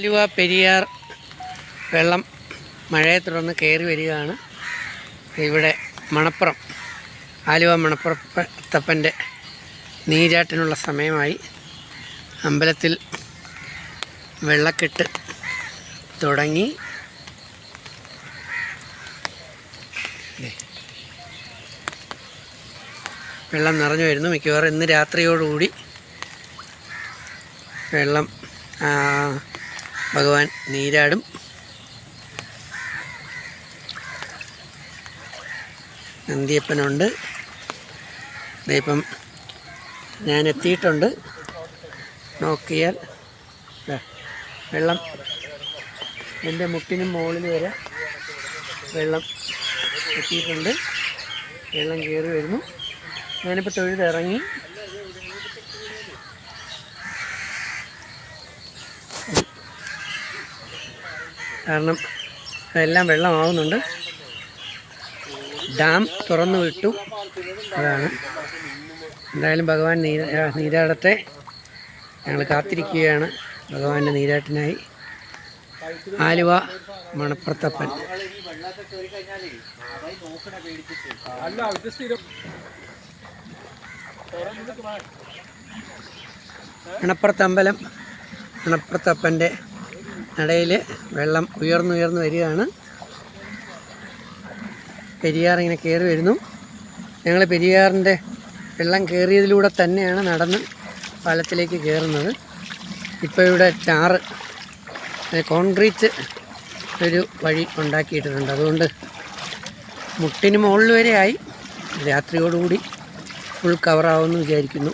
ആലുവ പെരിയാർ വെള്ളം മഴയെ തുടർന്ന് കയറി വരികയാണ്. ഇവിടെ മണപ്പുറം ആലുവ മണപ്പുറത്തപ്പന്റെ നീരാട്ടിനുള്ള സമയമായി. അമ്പലത്തിൽ വെള്ളക്കെട്ട് തുടങ്ങി. വെള്ളം നിറഞ്ഞു വരുന്നു. മിക്കവാറും ഇന്ന് രാത്രിയോടുകൂടി വെള്ളം ഭഗവാൻ നീരാടും. നന്ദിയപ്പനുണ്ട്. ഇപ്പം ഞാൻ എത്തിയിട്ടുണ്ട് നോക്കിയാൽ വെള്ളം എന്റെ മുട്ടിനും മുകളിൽ വരെ വെള്ളം എത്തിയിട്ടുണ്ട്. വെള്ളം കയറി വരുന്നു. ഞാനിപ്പോൾ തൊഴുതിറങ്ങി. കാരണം എല്ലാം വെള്ളമാവുന്നുണ്ട്. ഡാം തുറന്നു വിട്ടു അതാണ്. എന്തായാലും ഭഗവാൻ നീര നീരാടത്തെ ഞങ്ങൾ കാത്തിരിക്കുകയാണ്. ഭഗവാന്റെ നീരാട്ടിനായി. ആലുവ മണപ്പുറത്തപ്പൻ. മണപ്പുറത്തമ്പലം മണപ്പുറത്തപ്പന്റെ നടയിൽ വെള്ളം ഉയർന്നുയർന്നു വരികയാണ്. പെരിയാർ ഇങ്ങനെ കയറി വരുന്നു. ഞങ്ങൾ പെരിയാറിന്റെ വെള്ളം കയറിയതിലൂടെ തന്നെയാണ് നടന്ന് പാലത്തിലേക്ക് കയറുന്നത് ഇപ്പോൾ ഇവിടെ ടാറ് കോൺക്രീറ്റ് ഒരു വഴി ഉണ്ടാക്കിയിട്ടുണ്ട് അതുകൊണ്ട് മുട്ടിന് മുകളിൽ വരെ ആയി. രാത്രിയോടുകൂടി ഫുൾ കവറാവുമെന്ന് വിചാരിക്കുന്നു.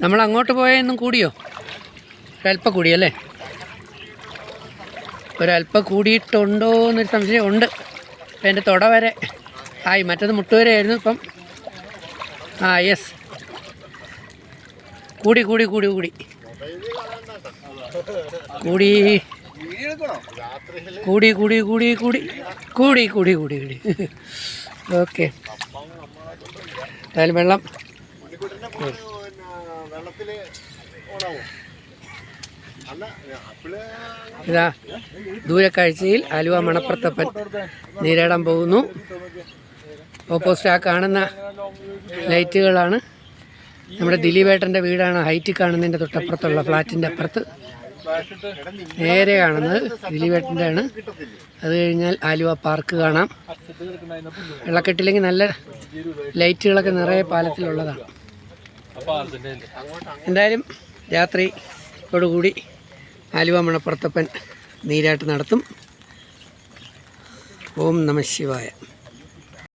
നമ്മൾ അങ്ങോട്ട് പോയെന്നും കൂടിയോ? ഒരല്പം കൂടിയല്ലേ ഒരല്പം കൂടിയിട്ടുണ്ടോ എന്നൊരു സംശയം ഉണ്ട് ഇപ്പം എന്റെ തുട വരെ. ആയി മറ്റത് മുട്ടുവരെയായിരുന്നു ഇപ്പം. ആ യെസ് കൂടി കൂടി കൂടി കൂടി. കൂടി. കൂടി കൂടി കൂടി കൂടി. കൂടി കൂടി കൂടി കൂടി. ഓക്കെ എന്തായാലും വെള്ളം. ഇതാ ദൂരക്കാഴ്ചയിൽ ആലുവ മണപ്പുറത്തപ്പൻ നീരാടാൻ പോകുന്നു. ഓപ്പോസിറ്റ് ആ കാണുന്ന ലൈറ്റുകളാണ്. നമ്മുടെ ദിലീപേട്ടന്റെ വീടാണ് ഹൈറ്റ് കാണുന്നതിന്റെ തൊട്ടപ്പുറത്തുള്ള ഫ്ലാറ്റിന്റെ അപ്പുറത്ത്. നേരെ കാണുന്നത് ദിലീപേട്ടന്റെ ആണ് അത് കഴിഞ്ഞാൽ ആലുവ പാർക്ക് കാണാം. വെള്ളക്കെട്ടില്ലെങ്കിൽ നല്ല ലൈറ്റുകളൊക്കെ നിറയെ പാലത്തിലുള്ളതാണ്. എന്തായാലും രാത്രിയോടുകൂടി ആലുവ മണപ്പുറത്തപ്പൻ നീരാട്ട് നടത്തും. ഓം നമ ശിവായ.